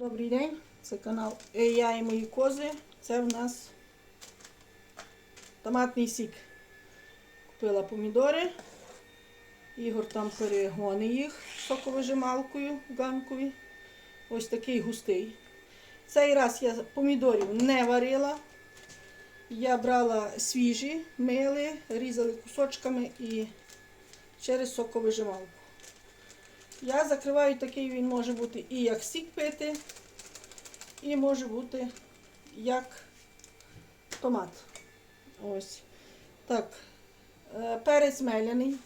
Добрий день, це канал «Е, Я і мої кози. Це в нас томатний сік. Купила помідори. Ігор там перегони їх соковижималкою ганкові. Ось такий густий. Цей раз я помідорів не варила. Я брала свіжі, мили, різали кусочками і через соковижималку. Я закриваю такий, він може бути і як сік пити, і може бути як томат. Ось. Так, е, перець меляний.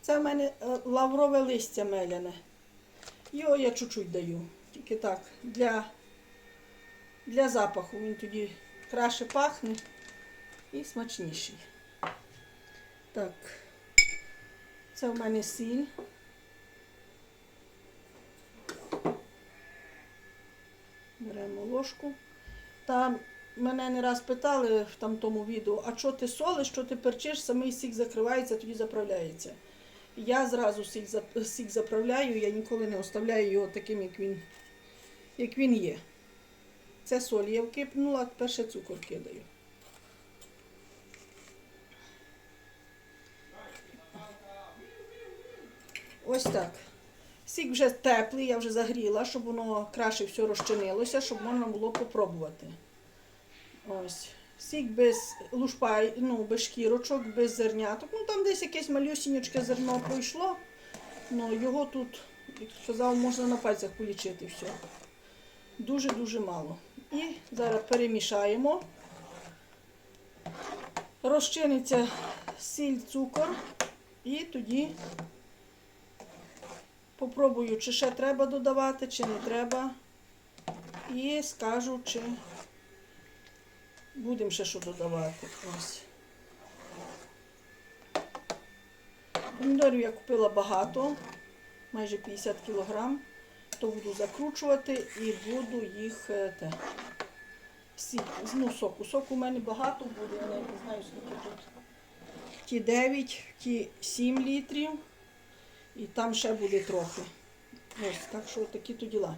Це в мене е, лаврове листя меляне. Його я чуть-чуть даю. Тільки так, для, для запаху. Він тоді краще пахне і смачніший. Так, це в мене сіль. Ложку. Там мене не раз питали в тому відео, а що ти солиш, що ти перчиш, самий сік закривається, тоді заправляється. Я зразу сік, сік заправляю, я ніколи не оставляю його таким, як він, як він є. Це соль я вкипнула, ще цукор кидаю. Ось так. Сік вже теплий, я вже загріла, щоб воно краще все розчинилося, щоб можна було попробувати. Ось. Сік без лушпа, ну, без шкірочок, без зерняток. Ну там десь якесь малюсінючке зерно пройшло. Ну, його тут, як сказав, можна на пальцях полічити все. Дуже-дуже мало. І зараз перемішаємо. Розчиниться сіль, цукор. І тоді Попробую, чи ще треба додавати, чи не треба. І скажу, чи будемо ще що додавати. Ось. Помідорів я купила багато, майже 50 кг, то буду закручувати і буду їх е, те, сік, ну, соку. Соку у мене багато буде, я не знаю, скільки тут. Ті 9, ті 7 літрів. І там ще буде трохи. Ось, так що такі то діла.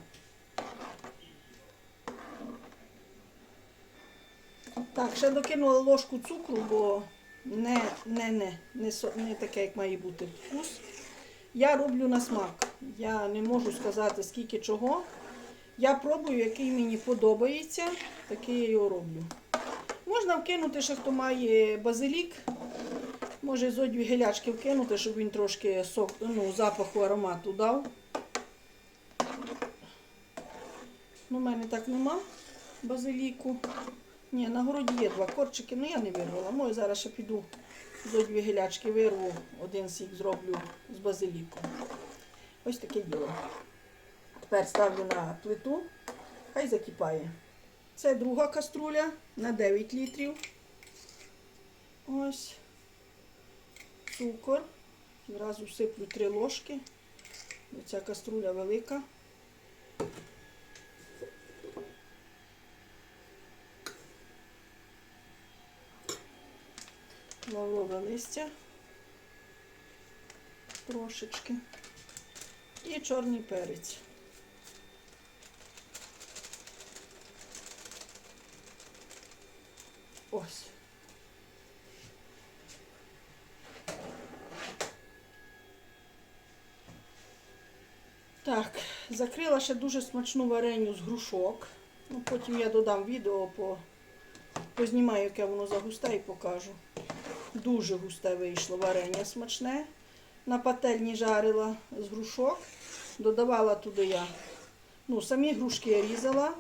Так, ще докинула ложку цукру, бо не, не, не, не, не таке, як має бути вкус. Я роблю на смак. Я не можу сказати, скільки чого. Я пробую, який мені подобається, такий я його роблю. Можна вкинути, ще хто має базилік. Може зо дві гелячки вкинути, щоб він трошки сок, ну, запаху аромату дав. Ну, у мене так нема базиліку. Ні, на городі є два корчики, ну я не вирвала. Може зараз ще піду зо дві гелячки вирву, один сік зроблю з базиліком. Ось таке діло. Тепер ставлю на плиту, хай закипає. Це друга каструля на 9 літрів. Ось цукор. Зразу всиплю три ложки. Бо Ця каструля велика. Лаврове листя. Трошечки. І чорний перець. Ось. Так, закрила ще дуже смачну вареню з грушок. Ну, потім я додам відео, по, познімаю, яке воно загусте і покажу. Дуже густе вийшло варення смачне. На пательні жарила з грушок. Додавала туди я. Ну, самі грушки я різала.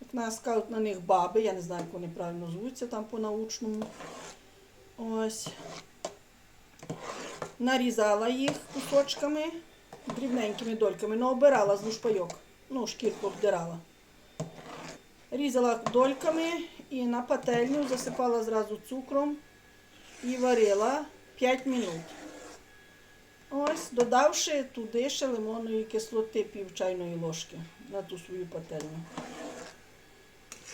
Як нас кажуть на них баби, я не знаю, як вони правильно звуться там по-научному. Ось. Нарізала їх кусочками дрібненькими дольками, але обирала з лушпайок. Ну, шкірку обдирала. Різала дольками і на пательню засипала зразу цукром і варила 5 минут. Ось, додавши туди ще лимонної кислоти пів чайної ложки на ту свою пательню.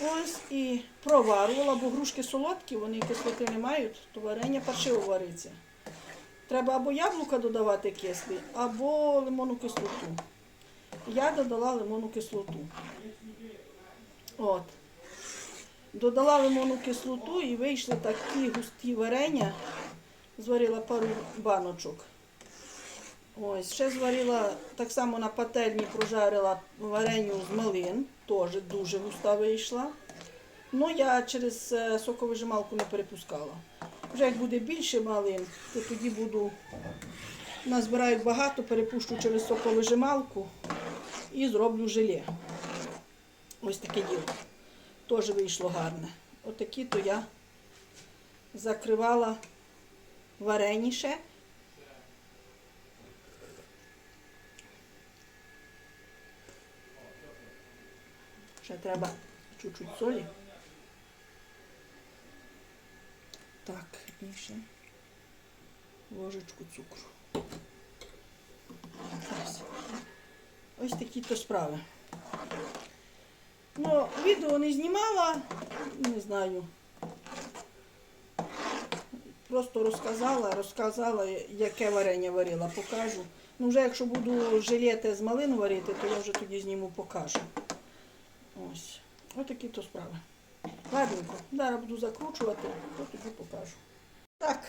Ось і проварувала, бо грушки солодкі, вони кислоти не мають, то варення паршиво вариться. Треба або яблука додавати кислі, або лимонну кислоту. Я додала лимонну кислоту. От. Додала лимонну кислоту і вийшли такі густі варення. Зварила пару баночок. Ось, ще зварила так само на пательні прожарила вареню з малин, теж дуже густа вийшла. Ну, я через е, соковижималку не перепускала. Вже як буде більше малин, то тоді буду назбираю багато, перепущу через соковижималку і зроблю желе. Ось таке діло. Теж вийшло гарне. Отакі то я закривала вареніше. Ще треба чуть-чуть солі. Так, і ще ложечку цукру. Ось. Ось такі то справи. Ну, відео не знімала, не знаю. Просто розказала, розказала, яке варення варила, покажу. Ну, вже якщо буду жилети з малин варити, то я вже тоді зніму, покажу. Ось. Ось такі то справи. Ладненько, зараз буду закручувати, то тоді покажу. Так,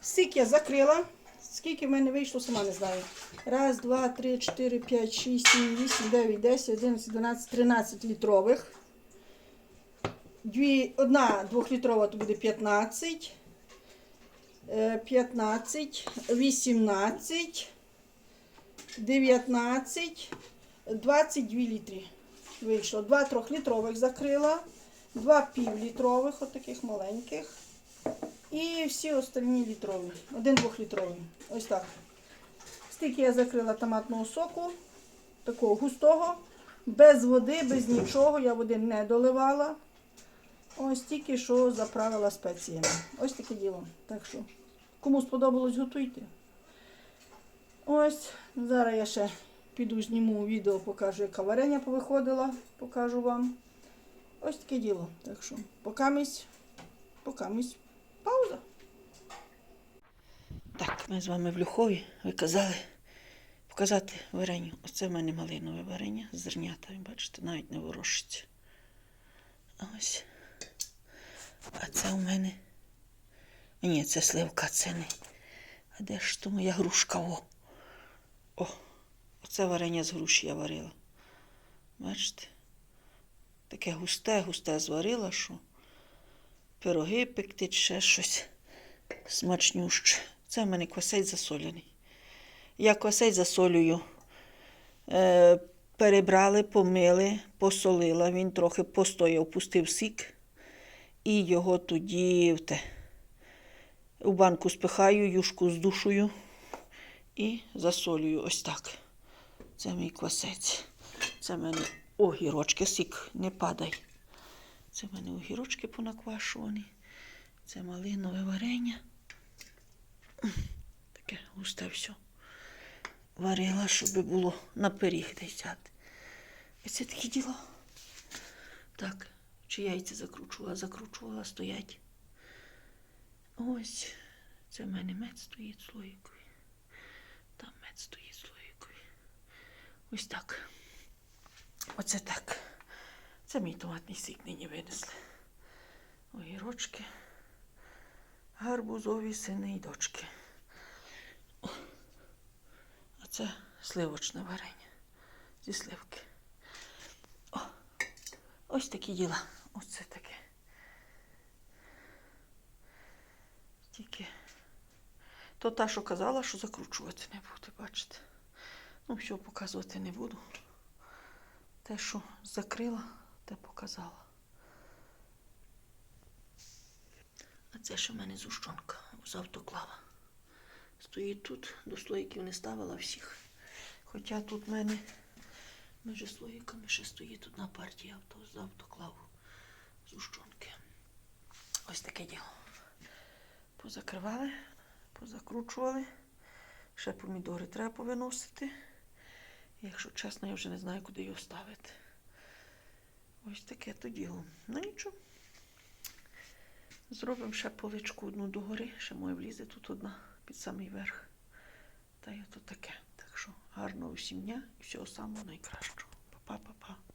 стик я закрила. Скільки в мене вийшло, сама не знаю. Раз, два, три, чотири, п'ять, шість, сім, вісім, дев'ять, десять, одинадцять, дванадцять, тринадцять літрових. Дві, одна двохлітрова то буде 15. е, 15, 18, 19, 22 літри. Вийшло. Два трьохлітрових закрила, два півлітрових, отаких маленьких. І всі остальні літрові. Один двохлітровий. Ось так. Стільки я закрила томатного соку, такого густого, без води, без нічого. Я води не доливала. Ось тільки що заправила спеціями. Ось таке діло. Так що, кому сподобалось, готуйте. Ось, зараз я ще піду зніму відео, покажу, яка варення повиходила, покажу вам. Ось таке діло. Так що, покамість, покамість. Пауза. Так, ми з вами в Люхові. Ви казали показати вареню. Оце в мене малинове варення з зернятами. Бачите, навіть не ворушиться. Ось. А це у мене. Ні, це сливка, це не. А де ж то моя грушка? О. О, оце варення з груші я варила. Бачите? Таке густе, густе зварила, що пироги пекти, ще щось смачнюще. Це в мене квасець засолений. Я квасець засолюю. Е, перебрали, помили, посолила. Він трохи постояв, пустив сік. І його тоді в, те, у банку спихаю, юшку здушую і засолюю. Ось так. Це мій квасець. Це мене огірочки, сік не падай. Це в мене огірочки понаквашувані. Це малинове варення. Таке густе все. Варила, щоб було на пиріг десь взяти. Це такі діла. Так, чи яйця закручувала, закручувала, стоять. Ось, це в мене мед стоїть слоїковий. Там мед стоїть слоїковий. Ось так. Оце так. Це мій томатний сік нині винесли. Огірочки, гарбузові сини і дочки. А це сливочне варення зі сливки. О, ось такі діла. Оце таке. Тільки то та, що казала, що закручувати не буде, бачите. Ну, все показувати не буду. Те, що закрила, те показала. А це ще в мене зущонка з автоклава. Стоїть тут, до слоїків не ставила всіх. Хоча тут в мене між слоїками ще стоїть одна партія авто з автоклаву зущонки. Ось таке діло. Позакривали, позакручували. Ще помідори треба повиносити. Якщо чесно, я вже не знаю, куди його ставити. Ось таке то діло. Ну нічого. Зробимо ще поличку одну догори, ще моє влізе тут одна під самий верх. Та й ото таке. Так що гарного усім дня і всього самого найкращого. Па-па-па-па.